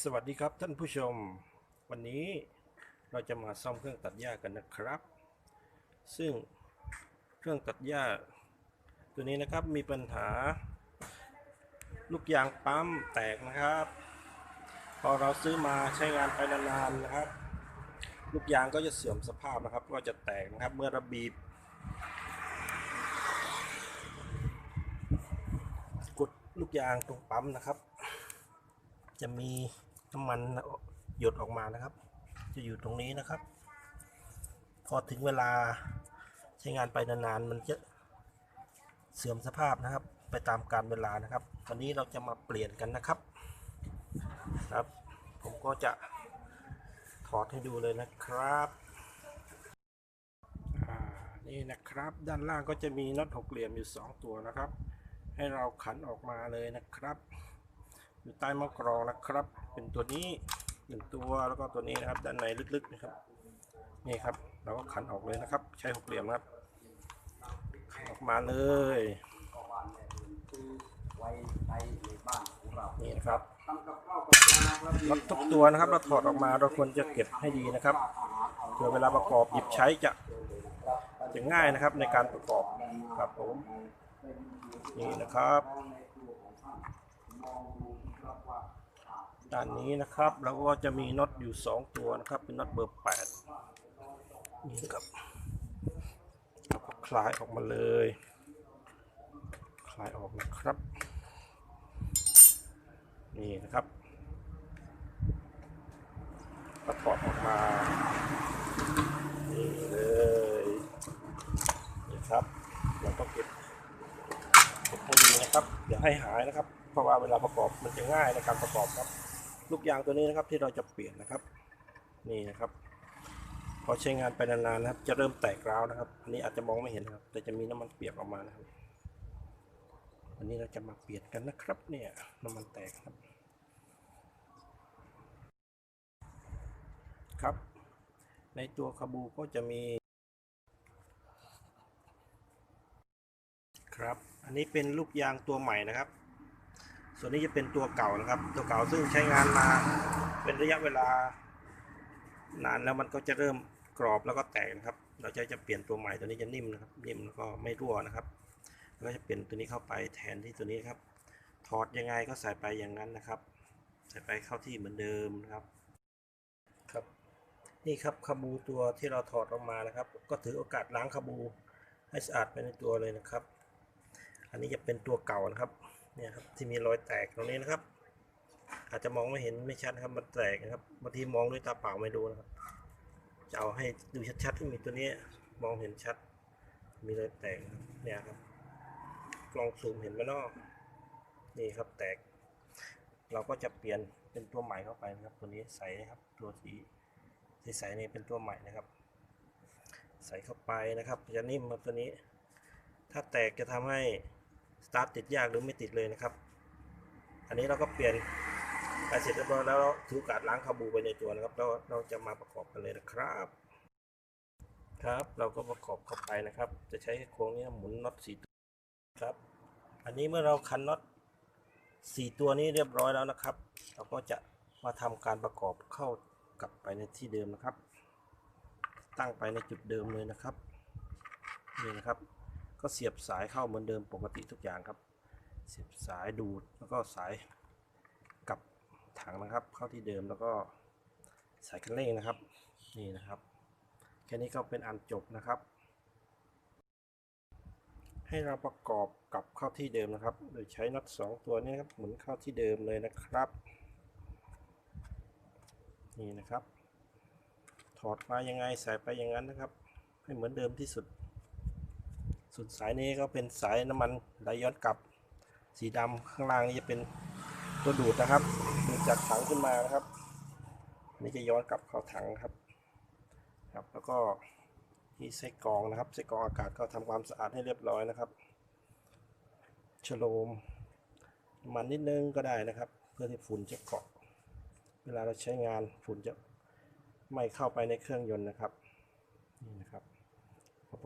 สวัสดีครับท่านผู้ชม วันนี้เราจะมาซ่อมเครื่องตัดหญ้ากันนะครับ ซึ่งเครื่องตัดหญ้า ตัวนี้นะครับมีปัญหา ลูกยางปั๊มแตกนะครับ พอเราซื้อมาใช้งานไปนานๆนะครับ ลูกยางก็จะเสื่อมสภาพนะครับ ก็จะแตกนะครับเมื่อเราบีบกดลูกยางตรงปั๊มนะครับ จะมีน้ำมันหยดออกมานะครับ จะอยู่ตรงนี้นะครับ พอถึงเวลาใช้งานไปนานๆมันจะเสื่อมสภาพนะครับ ไปตามกาลเวลานะครับ วันนี้เราจะมาเปลี่ยนกันนะครับครับ ผมก็จะถอดให้ดูเลยนะครับนี่นะครับ ด้านล่างก็จะมีน็อตหกเหลี่ยมอยู่ 2 ตัวนะครับ ให้เราขันออกมาเลยนะครับ อยู่ใต้มะกรองนะครับ เป็นตัวนี้หนึ่งตัวแล้วก็ตัวนี้นะครับ ด้านในลึกๆนะครับ นี่ครับ เราก็ขันออกเลยนะครับ ใช้หกเหลี่ยมครับขันออกมาเลยนี่นะครับล็อกทุกตัวนะครับ เราถอดออกมาเราควรจะเก็บให้ดีนะครับเผื่อเวลาประกอบหยิบใช้จะจะง่ายนะครับในการประกอบครับผมนี่นะครับ ด้านนี้นะครับเราก็จะมีน็อตอยู่ 2 ตัวนะครับ เป็นน็อตเบอร์8นี่ครับเราก็คลายออกมาเลย คลายออกนะครับ นี่นะครับก็ถอดออกมา นี่เลยนี่ครับแล้วก็เก็บเก็บให้ดีนะครับอย่าให้หายนะครับ เพราะว่าเวลาประกอบมันจะง่ายในการประกอบครับ ลูกยางตัวนี้นะครับที่เราจะเปลี่ยนนะครับ นี่นะครับ พอใช้งานไปนานๆนะครับ จะเริ่มแตกร้าวนะครับ อันนี้อาจจะมองไม่เห็นนะครับ แต่จะมีน้ำมันเปียกออกมานะครับวันนี้เราจะมาเปลี่ยนกันนะครับ เนี่ยน้ำมันแตกครับ ครับ ในตัวคาบูก็จะมี ครับ อันนี้เป็นลูกยางตัวใหม่นะครับ ส่วนนี้จะเป็นตัวเก่านะครับ ตัวเก่าซึ่งใช้งานมาเป็นระยะเวลานานแล้วมันก็จะเริ่มกรอบแล้วก็แตกนะครับ เราจะจะเปลี่ยนตัวใหม่ตัวนี้จะนิ่มนะครับ นิ่มแล้วก็ไม่รั่วนะครับแล้วก็จะเปลี่ยนตัวนี้เข้าไปแทนที่ตัวนี้ครับ ถอดยังไงก็ใส่ไปอย่างนั้นนะครับ ใส่ไปเข้าที่เหมือนเดิมนะครับครับนี่ครับคาบูตัวที่เราถอดออกมานะครับ ก็ถือโอกาสล้างคาบูให้สะอาดไปในตัวเลยนะครับ อันนี้จะเป็นตัวเก่านะครับ เนี่ยครับที่มีรอยแตกตรงนี้นะครับ อาจจะมองไม่เห็นไม่ชัดครับมันแตกนะครับบางทีมองด้วยตาเปล่าไม่ดูนะครับจะเอาให้ดูชัดๆที่มีตัวนี้มองเห็นชัด มีรอยแตกเนี่ยครับกล้องซูมเห็นไหมเนาะนี่ครับแตก เราก็จะเปลี่ยนเป็นตัวใหม่เข้าไปนะครับ ตัวนี้ใส่นะครับตัวสีที่ใส่นี่เป็นตัวใหม่นะครับ ใส่เข้าไปนะครับจะนิ่มครับตัวนี้ ถ้าแตกจะทำให้ สตาร์ทติดยากหรือไม่ติดเลยนะครับ อันนี้เราก็เปลี่ยนไปเสร็จเรียบร้อยแล้วถือโอกาสล้างคาบูไปในตัวนะครับแล้วเราจะมาประกอบกันเลยนะครับ ครับเราก็ประกอบเข้าไปนะครับ จะใช้โครงนี้หมุนน็อตสี่ตัวครับ อันนี้เมื่อเราคันน็อตสี่ตัวนี้เรียบร้อยแล้วนะครับ เราก็จะมาทำการประกอบเข้ากลับไปในที่เดิมนะครับ ตั้งไปในจุดเดิมเลยนะครับนี่นะครับ ก็เสียบสายเข้าเหมือนเดิมปกติทุกอย่างครับ เสียบสายดูดแล้วก็สายกับถังนะครับ เข้าที่เดิมแล้วก็สายคันเร่งนะครับนี่นะครับ แค่นี้ก็เป็นอันจบนะครับ ให้เราประกอบกลับเข้าที่เดิมนะครับ โดยใช้น็อตสองตัวนี้ครับหมุนเข้าที่เดิมเลยนะครับ นี่นะครับ ถอดมายังไงใส่ไปอย่างนั้นนะครับ ให้เหมือนเดิมที่สุด ส่วนสายนี้ก็เป็นสายน้ำมันไหลย้อนกลับ สีดำข้างล่างนี่จะเป็นตัวดูดนะครับดูจากถังขึ้นมานะครับนี่จะย้อนกลับเข้าถังครับ ครับ แล้วก็ที่ไส้กรองนะครับไส้กรองอากาศก็ทำความสะอาดให้เรียบร้อยนะครับชโลมน้ำมันนิดนึงก็ได้นะครับ เพื่อที่ฝุ่นจะเกาะ เวลาเราใช้งานฝุ่นจะไม่เข้าไปในเครื่องยนต์นะครับ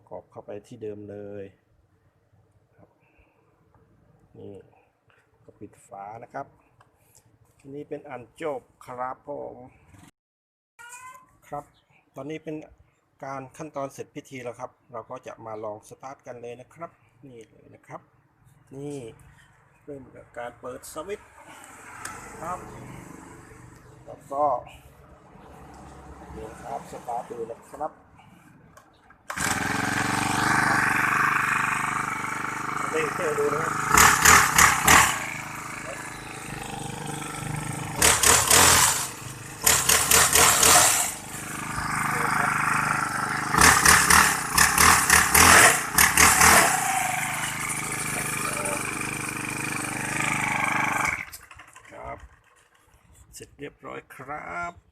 ประกอบเข้าไปที่เดิมเลยครับนี่ก็ปิดฝานะครับนี่เป็นอันจบครับผมครับ ตอนนี้เป็นการขั้นตอนเสร็จพิธีแล้วครับ เราก็จะมาลองสตาร์ทกันเลยนะครับ นี่เลยนะครับ นี่เริ่มจากการเปิดสวิตช์ครับแล้วก็นี่ครับสตาร์ทดูนะครับ เร่งเครื่อดูนะครับเสร็จเรียบร้อยครับ